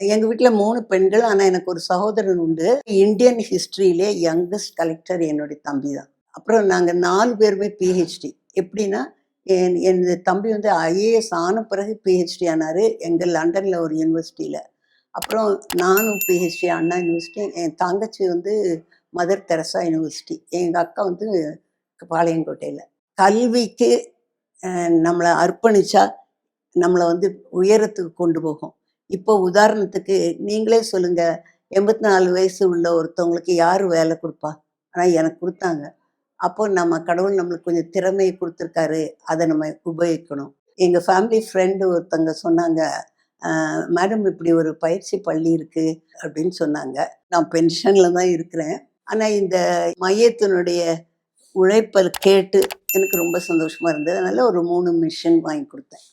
எங்கள் வீட்டில் மூணு பெண்கள் ஆனால் எனக்கு ஒரு சகோதரன் உண்டு. இந்தியன் ஹிஸ்ட்ரியிலே யங்கஸ்ட் கலெக்டர் என்னுடைய தம்பி தான். அப்புறம் நாங்கள் நாலு பேருமே பிஹெச்டி எப்படின்னா என் எனது தம்பி வந்து ஐஏஎஸ் ஆன பிறகு பிஹெச்டி ஆனார் எங்கள் லண்டனில் ஒரு யூனிவர்சிட்டியில் அப்புறம் நானும் பிஹெச்டி அண்ணா யூனிவர்சிட்டி என் தங்கச்சி வந்து மதர் தெரசா யூனிவர்சிட்டி எங்கள் அக்கா வந்து பாளையங்கோட்டையில். கல்விக்கு நம்மளை அர்ப்பணிச்சா நம்மளை வந்து உயரத்துக்கு கொண்டு போகும். இப்போ உதாரணத்துக்கு நீங்களே சொல்லுங்க எண்பத்தி நாலு வயசு உள்ள ஒருத்தவங்களுக்கு யார் வேலை கொடுப்பா? ஆனால் எனக்கு கொடுத்தாங்க. அப்போ நம்ம கடவுள் நம்மளுக்கு கொஞ்சம் திறமையை கொடுத்துருக்காரு. அதை நம்ம உபயோகிக்கணும். எங்கள் ஃபேமிலி ஃப்ரெண்டு ஒருத்தங்க சொன்னாங்க மேடம் இப்படி ஒரு பயிற்சி பள்ளி இருக்கு அப்படின்னு சொன்னாங்க. நான் பென்ஷனில் தான் இருக்கிறேன். ஆனால் இந்த மையத்தினுடைய உழைப்பல் கேட்டு எனக்கு ரொம்ப சந்தோஷமா இருந்தது. அதனால ஒரு மூணு மிஷின் வாங்கி கொடுத்தேன்.